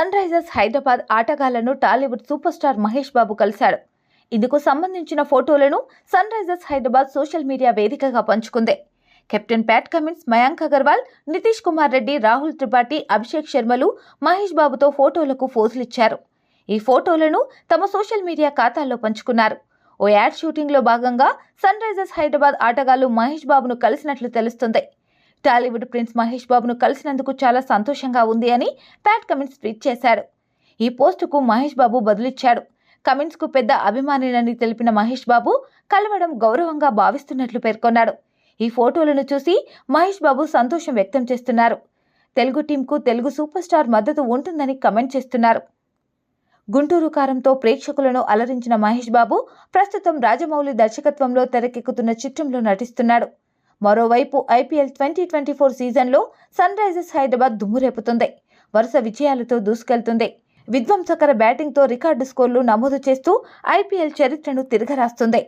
Sun Risers Hyderabad ఆటగాళ్ళను Tollywood super star Mahesh Babu కలిశాడు. ఇందుకు సంబంధించిన ఫోటోలను Sunrisers Hyderabad social media వేదికగా పంచుకుంది. Captain Pat Cummins Mayank Agarwal Nitish Kumar Reddy Rahul Tripathi Abhishek శర్మలు Mahesh బాబుతో ఫోటోలకు ఫోజులిచ్చారు ఈ ఫోటోలను తమ సోషల్ మీడియా ఖాతాల్లో పంచుకున్నారు. ఓ యాడ్ షూటింగ్లో భాగంగా సన్ రైజర్స్ హైదరాబాద్ ఆటగాళ్ళు మహేష్ బాబును కలిసినట్లు తెలుస్తుంది. టాలీవుడ్ ప్రిన్స్ మహేష్ బాబును కలిసినందుకు చాలా సంతోషంగా ఉంది అని ప్యాట్ కమిన్స్ ట్వీట్ చేశాడు ఈ పోస్టుకు మహేష్ బాబు బదులిచ్చాడు. కమిన్స్కు పెద్ద అభిమానినని తెలిపిన మహేష్ బాబు కలవడం గౌరవంగా భావిస్తున్నట్లు పేర్కొన్నాడు. ఈ ఫోటోలను చూసి మహేష్ బాబు సంతోషం వ్యక్తం చేస్తున్నారు. తెలుగు టీంకు తెలుగు సూపర్ స్టార్ మద్దతు ఉంటుందని కమెంట్ చేస్తున్నారు. గుంటూరు కారంతో ప్రేక్షకులను అలరించిన మహేష్ బాబు ప్రస్తుతం రాజమౌళి దర్శకత్వంలో తెరకెక్కుతున్న చిత్రంలో నటిస్తున్నాడు. మరోవైపు ఐపీఎల్ ట్వంటీ ట్వంటీ ఫోర్ సీజన్లో సన్ రైజర్స్ హైదరాబాద్ దుమ్మురేపుతుంది. వరుస విజయాలతో దూసుకెళ్తుంది. విధ్వంసకర బ్యాటింగ్తో రికార్డు స్కోర్లు నమోదు చేస్తూ ఐపీఎల్ చరిత్రను తిరగరాస్తుంది.